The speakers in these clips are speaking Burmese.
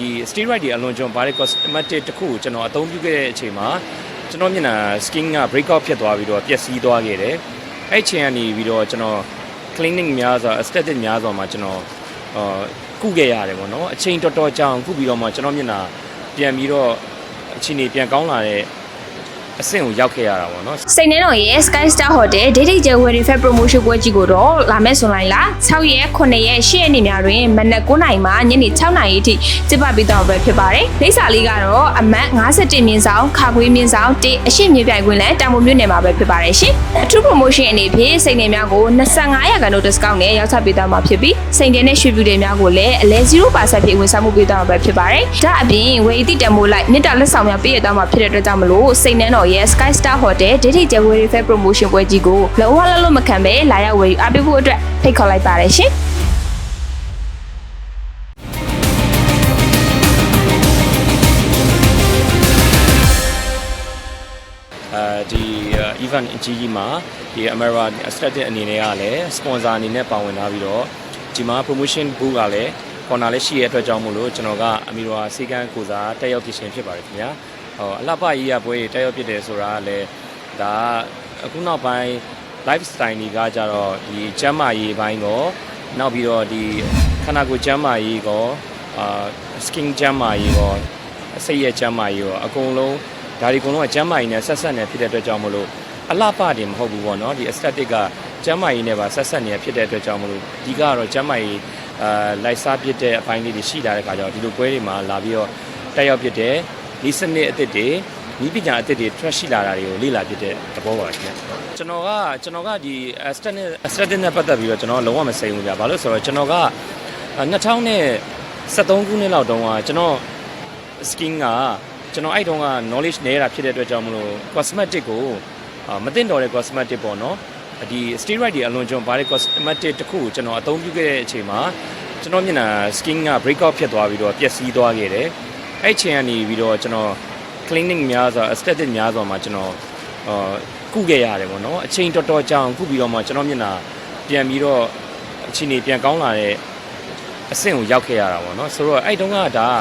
ဒီ steroid တွေအလွန်ကျွံပါတဲ့ cosmetic တစ်ခုကိုကျွန်တော်အသုံးပြုခဲ့တဲ့အချိန်မှာကျွန်တော်မျက်နှာ skin က break out ဖြစ်သွားပြီးတော့ပျက်စီးသွားခဲ့တယ်အဲ့အချိန်ကနေပြီးတော့ကျွန်တော် cleaning များစွာ aesthetic များစွာမှာကျွန်တော်အာကုခဲ့ရတယ်ပေါ့နော်အချိန်တော်တော်ကြာအောင်ကုပြီးတော့မှကျွန်တော်မျက်နှာပြန်ပြီးတော့အချိန်ကြီးပြန်ကောင်းလာတဲ့ အဆင့်ကိုရောက်ခဲ့ရတာပေါ့နော်စိတ်နှဲတော်ရဲ့ Sky Star Hotel Dating January Fair Promotion ပွဲကြီးကိုတော့လာမယ့်ဇွန်လလာ6ရက်9ရက်10ရက်နေ့များတွင်မနက်9:00နာရီမှညနေ6:00နာရီအထိကျင်းပပေးတော့ပဲဖြစ်ပါတယ်။လိပ်စာလေးကတော့အမတ်51မြင်းဆောင်ခါခွေးမြင်းဆောင်1အရှိမြေပြိုင်ခွင့်လည်းတာမွန်မြို့နယ်မှာပဲဖြစ်ပါတယ်ရှင်။အထူး promotion အနေဖြင့်စိတ်နှဲများကို25ရာခိုင်နှုန်း discount နဲ့ရောက်ချပေးသွားမှာဖြစ်ပြီးစိတ်ကဲနဲ့ရွှေပြူတွေများကိုလည်းအလဲ0%ဖြင့်ဝန်ဆောင်မှုပေးသွားမှာပဲဖြစ်ပါတယ်။ဒါအပြင်ဝေအသည့်တန်မိုးလိုက်မြစ်တာလက်ဆောင်များပေးရသွားမှာဖြစ်တဲ့အတွက်ကြောင့်မလို့စိတ်နှဲတော်ရဲ့ Sky Star Hotel Dating January Fair Promotion ပွဲကြီးကိုလုံးဝလုံးလုံးမခံပဲလာရောက်ဝယ်ယူအားပေးဖို့အတွက်ဖိတ်ခေါ်လိုက်ပါတယ်ရှင်။အဲဒီ event အကြီးကြီးမှာဒီ Amara Aesthetic အနေနဲ့ကလည်း sponsor အနေနဲ့ပါဝင်လာပြီးတော့ဒီမှာ promotion booth ကလည်း corner လည်းရှိရတဲ့အတွက်ကြောင့်မို့လို့ကျွန်တော်ကအမီရောစေကန်းကိုစားတက်ရောက်ဖြစ်ရှင်ဖြစ်ပါတယ်ခင်ဗျာ ဟောအလှပကြီးရပွဲတက်ရောက်ဖြစ်တယ်ဆိုတာကလည်းဒါကအခုနောက်ပိုင်း lifestyle တွေကကြတော့ဒီကျန်းမာရေးဘိုင်းကိုနောက်ပြီးတော့ဒီခန္ဓာကိုယ်ကျန်းမာရေးကိုအာ skin ကျန်းမာရေးကိုစိတ်ရဲ့ကျန်းမာရေးကိုအကုန်လုံးဒါဒီအကုန်လုံးကကျန်းမာရေးနဲ့ဆက်ဆက်နေဖြစ်တဲ့အတွက်ကြောင့်မလို့အလှပတယ်မဟုတ်ဘူးပေါ့နော်ဒီ aesthetic ကကျန်းမာရေးနဲ့ပါဆက်ဆက်နေဖြစ်တဲ့အတွက်ကြောင့်မလို့ဒီကတော့ကျန်းမာရေးအာလိုက်စားဖြစ်တဲ့အပိုင်းလေးတွေရှိလာတဲ့ခါကျတော့ဒီလိုပွဲတွေမှာလာပြီးတော့တက်ရောက်ဖြစ်တဲ့ ဒီစနစ်အသစ်တွေဤပညာအသစ်တွေ trash ရှိလာတာတွေကိုလေ့လာဖြစ်တဲ့သဘောပါခင်ဗျကျွန်တော်ကကျွန်တော်ကဒီ aesthetic aesthetic နဲ့ပတ်သက်ပြီးတော့ကျွန်တော်လုံးဝမစိမ့်ဘူးဗျဘာလို့ဆိုတော့ကျွန်တော်က2013ခုနှစ်လောက်တုန်းကကျွန်တော် skin ကကျွန်တော်အဲ့တုန်းက knowledge နေတာဖြစ်တဲ့အတွက်ကြောင့်မလို့ cosmetic ကိုအာမသိတော့တဲ့ cosmetic ပေါ့နော်ဒီ steroid တွေအလွန်ကျွံပါတဲ့ cosmetic တစ်ခုကိုကျွန်တော်အသုံးပြုခဲ့တဲ့အချိန်မှာကျွန်တော်မျက်နှာ skin က break out ဖြစ်သွားပြီးတော့ပျက်စီးသွားခဲ့တယ် အဲ့အချိန်ကနေပြီးတော့ကျွန်တော် cleaning များစွာ aesthetic များစွာမှာကျွန်တော်အာကုခဲ့ရတယ်ပေါ့နော်အချိန်တော်တော်ကြာအောင်ကုပြီးတော့မှကျွန်တော်မျက်နှာပြန်ပြီးတော့အချိန်ကြီးပြန်ကောင်းလာတဲ့အဆင့်ကိုရောက်ခဲ့ရတာပေါ့နော်ဆိုတော့အဲ့တုန်းကဒါက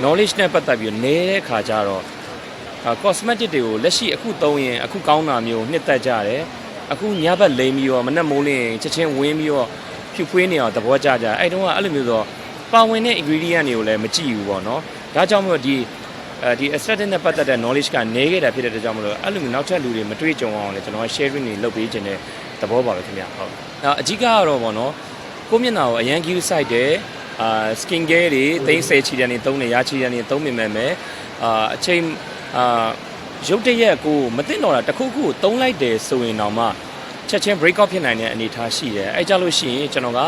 knowledge နဲ့ပတ်သက်ပြီးတော့နေတဲ့ခါကျတော့အာ cosmetic တွေကိုလက်ရှိအခုသုံးရင်အခုကောင်းတာမျိုးနှစ်သက်ကြတယ်အခုညဘက်လိမ်ပြီးတော့မနက်မိုးလင်းချက်ချင်းဝင်းပြီးတော့ဖြူဖွေးနေအောင်သဘောကျကြတယ်အဲ့တုန်းကအဲ့လိုမျိုးဆိုပါဝင်တဲ့ ingredient တွေကိုလည်းမကြည့်ဘူးပေါ့နော် ဒါကြောင့်မို့ဒီအဲဒီ aesthetic နဲ့ပတ်သက်တဲ့ knowledge ကနေခဲ့တာဖြစ်တဲ့အတွက်ကြောင့်မလို့အဲ့လိုမျိုးနောက်ထပ်လူတွေမတွေ့ကြုံအောင်လည်းကျွန်တော် sharing တွေလုပ်ပေးခြင်းတဲ့သဘောပါပဲခင်ဗျဟုတ်အဲ့အဓိကကတော့ပေါ့နော်ကိုမျက်နှာကိုအရန် view site တဲ့အာ skin care တွေသိန်း10ချီတန်းနေသုံးနေရချီတန်းနေသုံးမိမယ်မယ်အာအချိန်အာရုပ်တရက်ကိုမသိတော့တာတစ်ခုခုကိုသုံးလိုက်တယ်ဆိုရင်တော့မှချက်ချင်း break out ဖြစ်နိုင်တဲ့အနေအထားရှိတယ်အဲကြလို့ရှိရင်ကျွန်တော်က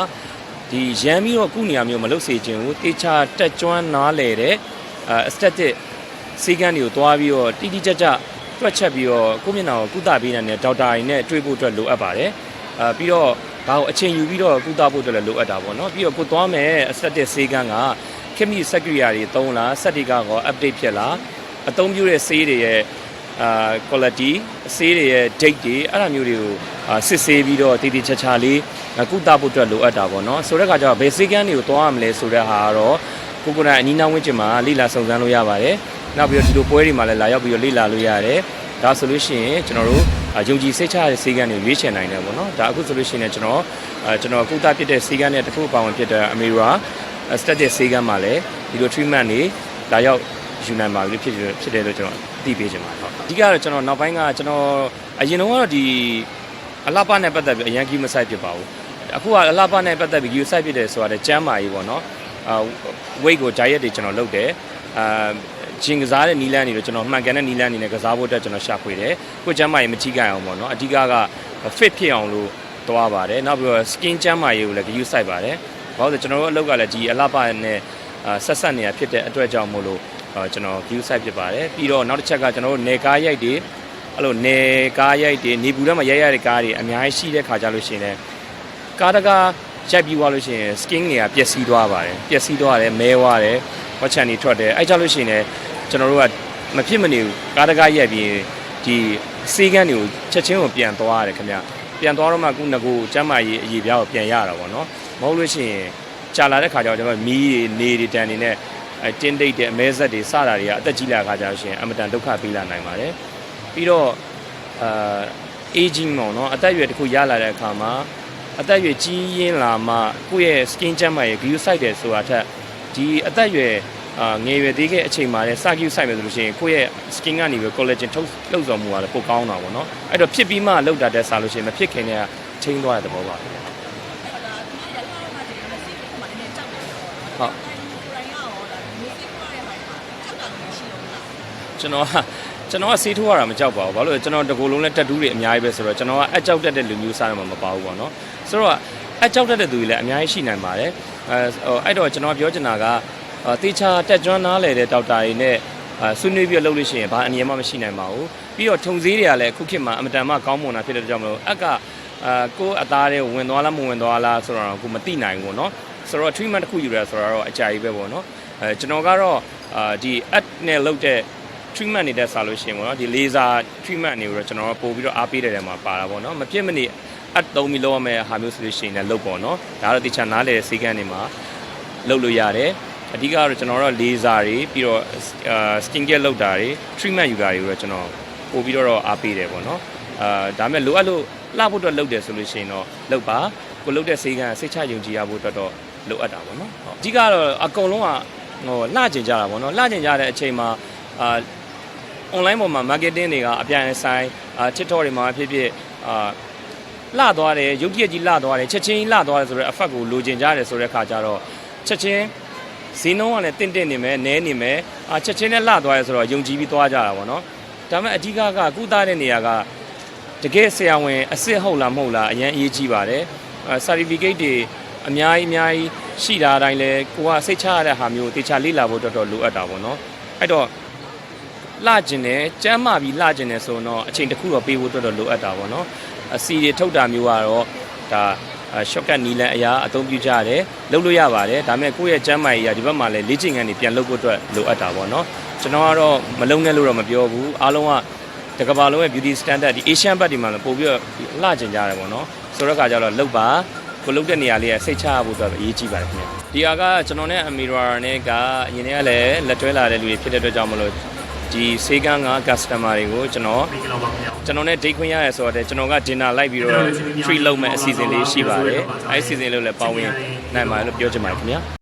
ဒီရမ်းပြီးတော့ကုနေရမျိုးမလုပ်စေချင်ဘူးတေချာတက်ကျွမ်းနားလေတဲ့အာ aesthetic စီကန်းတွေကိုတွားပြီးတော့တိတိကျကျတွက်ချက်ပြီးတော့ကိုမျက်နှာကိုကုသပေးနိုင်တဲ့ဒေါက်တာတွေနဲ့တွေ့ဖို့အတွက်လိုအပ်ပါတယ်အာပြီးတော့ဒါကိုအချိန်ယူပြီးတော့ကုသဖို့အတွက်လည်းလိုအပ်တာပေါ့နော်ပြီးတော့ကိုသွားမယ် aesthetic စီကန်းကခေတ်မီစက်ကရိယာတွေသုံးလားစက်တွေကကော update ဖြစ်လားအသုံးပြုတဲ့ဆေးတွေရဲ့ အာ quality ဆေးတွေရဲ့ date တွေအဲ့ဒါမျိုးတွေကိုအာစစ်ဆေးပြီးတော့တည်တည်ချာချာလေးကုသဖို့အတွက်လိုအပ်တာပေါ့နော်ဆိုတဲ့အခါကျတော့ဘယ်ဆေးကန်းတွေကိုသွားရမလဲဆိုတဲ့ဟာကတော့ကိုကိုယ်တိုင်အနီးနားဝန်းကျင်မှာလိလာစုံစမ်းလို့ရပါတယ်နောက်ပြီးတော့ဒီလိုပွဲတွေမှာလည်းလာရောက်ပြီးတော့လေ့လာလို့ရတယ်ဒါဆိုလို့ရှိရင်ကျွန်တော်တို့အာယုံကြည်စိတ်ချတဲ့ဆေးကန်းတွေရွေးချယ်နိုင်တယ်ပေါ့နော်ဒါအခုဆိုလို့ရှိရင်ကျွန်တော်အဲကျွန်တော်ကုသဖြစ်တဲ့ဆေးကန်းနဲ့တစ်ခုပါဝင်ဖြစ်တဲ့အမေရာ static ဆေးကန်းမှာလည်းဒီလို treatment တွေလာရောက်ယူနိုင်ပါပြီဖြစ်ဖြစ်တယ်လို့ကျွန်တော် သိပေးချင်ပါတယ်ဟုတ်အဓိကတော့ကျွန်တော်နောက်ပိုင်းကကျွန်တော်အရင်တော့ကတော့ဒီအလှပနဲ့ပတ်သက်ပြီးအရန်ကြီးမဆိုင်ဖြစ်ပါဘူးအခုကအလှပနဲ့ပတ်သက်ပြီးယူဆိုင်ဖြစ်တယ်ဆိုတာလည်းကျမ်းမာရေးပေါ့နော်အာ weight ကို diet တွေကျွန်တော်လုပ်တယ်အာဂျင်ကစားတဲ့နီလန်းနေတော့ကျွန်တော်မှန်ကန်တဲ့နီလန်းနေနဲ့ကစားဖို့အတွက်ကျွန်တော်ရှာဖွေတယ်ကိုကျမ်းမာရေးမချိကြအောင်ပေါ့နော်အဓိကက fit ဖြစ်အောင်လို့သွားပါတယ်နောက်ပြီးတော့ skin ကျမ်းမာရေးကိုလည်း use ဆိုင်ပါတယ်ဘာလို့လဲကျွန်တော်တို့အလုပ်ကလည်းဒီအလှပနဲ့အာဆက်ဆက်နေတာဖြစ်တဲ့အတွက်ကြောင့်မို့လို့အာ ကျွန်တော် view site ဖြစ်ပါတယ်ပြီးတော့နောက်တစ်ချက်ကကျွန်တော်တို့နေကားရိုက်တွေအဲ့လိုနေကားရိုက်တွေနေပူထဲမှာရိုက်ရတဲ့ကားတွေအများကြီးရှိတဲ့ခါကြလို့ရှိရင်လည်းကားတကားရိုက်ပြီးသွားလို့ရှိရင် skin တွေကပျက်စီးသွားပါတယ်ပျက်စီးသွားတယ်မဲသွားတယ်ဝက်ချန်တွေထွက်တယ်အဲ့ကြလို့ရှိရင်လည်းကျွန်တော်တို့ကမဖြစ်မနေဘူးကားတကားရိုက်ပြီးဒီစေးကန်းတွေကိုချက်ချင်းကိုပြန်သွားရတယ်ခင်ဗျပြန်သွားတော့မှခုငကိုကျမ်းမာရေးအရေးပြားကိုပြန်ရတာပေါ့နော်မဟုတ်လို့ရှိရင်ကြာလာတဲ့ခါကျတော့ကျွန်တော်မီးတွေနေတွေတန်တွေနဲ့အဲ တင်းတိတ်တဲ့အမဲဆက်တွေစတာတွေကအသက်ကြီးလာခါကြလို့ရှိရင်အမတန်ဒုက္ခပေးလာနိုင်ပါတယ်ပြီးတော့အာ aging ပေါ့နော်အသက်အရွယ်တစ်ခုရလာတဲ့အခါမှာအသက်အရွယ်ကြီးရင်းလာမှကိုယ့်ရဲ့ skin ကျန်းမာရေး view site တယ်ဆိုတာထက်ဒီအသက်အရွယ်အာငယ်ရွယ်သေးတဲ့အချိန်မှာလည်းစ view site မယ်ဆိုလို့ရှိရင်ကိုယ့်ရဲ့ skin ကနေပြီး collagen ထုတ်လှုပ်ဆောင်မှုကလည်းပိုကောင်းတာပေါ့နော်အဲ့တော့ဖြစ်ပြီးမှလောက်တာတဲ့စားလို့ရှိရင်မဖြစ်ခင်တည်းကချင်းသွားတဲ့သဘောပါပဲဟုတ် ကျွန်တော်ကကျွန်တော်ကဆေးထိုးရတာမကြောက်ပါဘူးဘာလို့လဲကျွန်တော်တကူလုံးနဲ့တက်တူးတွေအများကြီးပဲဆိုတော့ကျွန်တော်ကအကြောက်တက်တဲ့လူမျိုးစားတယ်မှာမပါဘူးပေါ့နော်ဆိုတော့အကြောက်တက်တဲ့သူတွေလည်းအများကြီးရှိနိုင်ပါတယ်အဲအဲ့တော့ကျွန်တော်ပြောချင်တာကတေချာတက်ကျွမ်းနားလေတဲ့ဒေါက်တာတွေနဲ့ဆွေးနွေးပြီးလုပ်လို့ရှိရင်ဘာအနည်းမှမရှိနိုင်ပါဘူးပြီးတော့ထုံစည်းတွေကလည်းအခုခေတ်မှာအမတန်မှကောင်းမွန်တာဖြစ်တဲ့ကြောင့်မလို့အက်ကအာကိုအသားတွေဝင်သွားလားမဝင်သွားလားဆိုတော့ကိုမသိနိုင်ဘူးပေါ့နော်ဆိုတော့ treatment တစ်ခုယူရဆိုတော့အကြာကြီးပဲပေါ့နော်အဲကျွန်တော်ကတော့အာဒီ app နဲ့လုပ်တဲ့ treatment နေတဲ့ဆာလို့ရှိရင်ပေါ့နော်ဒီ laser treatment တွေကိုတော့ကျွန်တော်တို့ပို့ပြီးတော့အားပေးတဲ့နေရာမှာပါတာပေါ့နော်မဖြစ်မနေအတ်သုံးပြီးလုပ်ရမယ့်ဟာမျိုးဆိုလို့ရှိရင်လည်းလုပ်ပေါ့နော်ဒါတော့တခြားနားလေတဲ့စေကန်းတွေမှာလုပ်လို့ရတယ်အဓိကတော့ကျွန်တော်တို့ laser တွေပြီးတော့အာ skin care လုပ်တာတွေ treatment ယူတာတွေကိုတော့ကျွန်တော်ပို့ပြီးတော့အားပေးတယ်ပေါ့နော်အာဒါပေမဲ့လိုအပ်လို့လှဖို့အတွက်လုပ်တယ်ဆိုလို့ရှိရင်တော့လုပ်ပါကိုလုပ်တဲ့စေကန်းစိတ်ချယုံကြည်ရဖို့အတွက်တော့လိုအပ်တာပေါ့နော်ဟုတ်အဓိကတော့အကုန်လုံးကဟိုလှကျင်ကြတာပေါ့နော်လှကျင်ကြတဲ့အချိန်မှာအာ online ပေါ်မှာ marketing တွေကအပြိုင်ဆိုင်အာ TikTok တွေမှာဖြစ်ဖြစ်အာလှသွားတယ်ရုပ်တရက်ကြီးလှသွားတယ်ချက်ချင်းကြီးလှသွားတယ်ဆိုတော့ effect ကိုလိုချင်ကြတယ်ဆိုတဲ့ခါကျတော့ချက်ချင်းဈေးနှုန်းကလည်းတင့်တင့်နေမယ်နဲနေမယ်အာချက်ချင်းနဲ့လှသွားရဲဆိုတော့ယုံကြည်ပြီးသွားကြတာပေါ့နော်ဒါပေမဲ့အဓိကကကုသတဲ့နေရာကတကယ်ဆရာဝန်အစ်စ်ဟုတ်လားမဟုတ်လားအရင်အရေးကြီးပါတယ်အာ certificate တွေအများကြီးအများကြီးရှိတာအတိုင်းလဲကိုကစိတ်ချရတဲ့ဟာမျိုးတေချာလေ့လာဖို့တော်တော်လိုအပ်တာပေါ့နော်အဲ့တော့ လှကျင်တယ်ကျမ်းမာပြီးလှကျင်တယ်ဆိုတော့အချိန်တစ်ခုတော့ပေးဖို့အတွက်တော့လိုအပ်တာပေါ့နော်အစီတွေထုတ်တာမျိုးကတော့ဒါ shortcut နီလန်အရာအသုံးပြုကြရတယ်လုပ်လို့ရပါတယ်ဒါပေမဲ့ကိုယ့်ရဲ့ကျမ်းမာရေးကဒီဘက်မှာလည်းလေ့ကျင့်ခန်းတွေပြန်လုပ်ဖို့အတွက်လိုအပ်တာပေါ့နော်ကျွန်တော်ကတော့မလုံနဲ့လို့တော့မပြောဘူးအားလုံးကတကဘာလုံးရဲ့ beauty standard ဒီ Asian ဘက်ဒီမှာလည်းပို့ပြီးတော့လှကျင်ကြတယ်ပေါ့နော်ဆိုတော့ခါကျတော့လုပ်ပါကိုလုပ်တဲ့နေရာလေးကစိတ်ချရဖို့အတွက်အရေးကြီးပါတယ်ခင်ဗျဒီဟာကကျွန်တော်နဲ့ Amira နဲ့ကအရင်ကလည်းလက်တွဲလာတဲ့လူတွေဖြစ်တဲ့အတွက်ကြောင့်မလို့ ဒီစေကန်းက customer တွေကိုကျွန်တော်ကျွန်တော်နဲ့ date ခွင့်ရရဲဆိုတော့ကျွန်တော်က dinner လိုက်ပြီးတော့ treat လုပ်မဲ့အစီအစဉ်လေးရှိပါတယ်အဲဒီအစီအစဉ်လေးလည်းပါဝင်နိုင်ပါလို့ပြောချင်ပါတယ်ခင်ဗျာ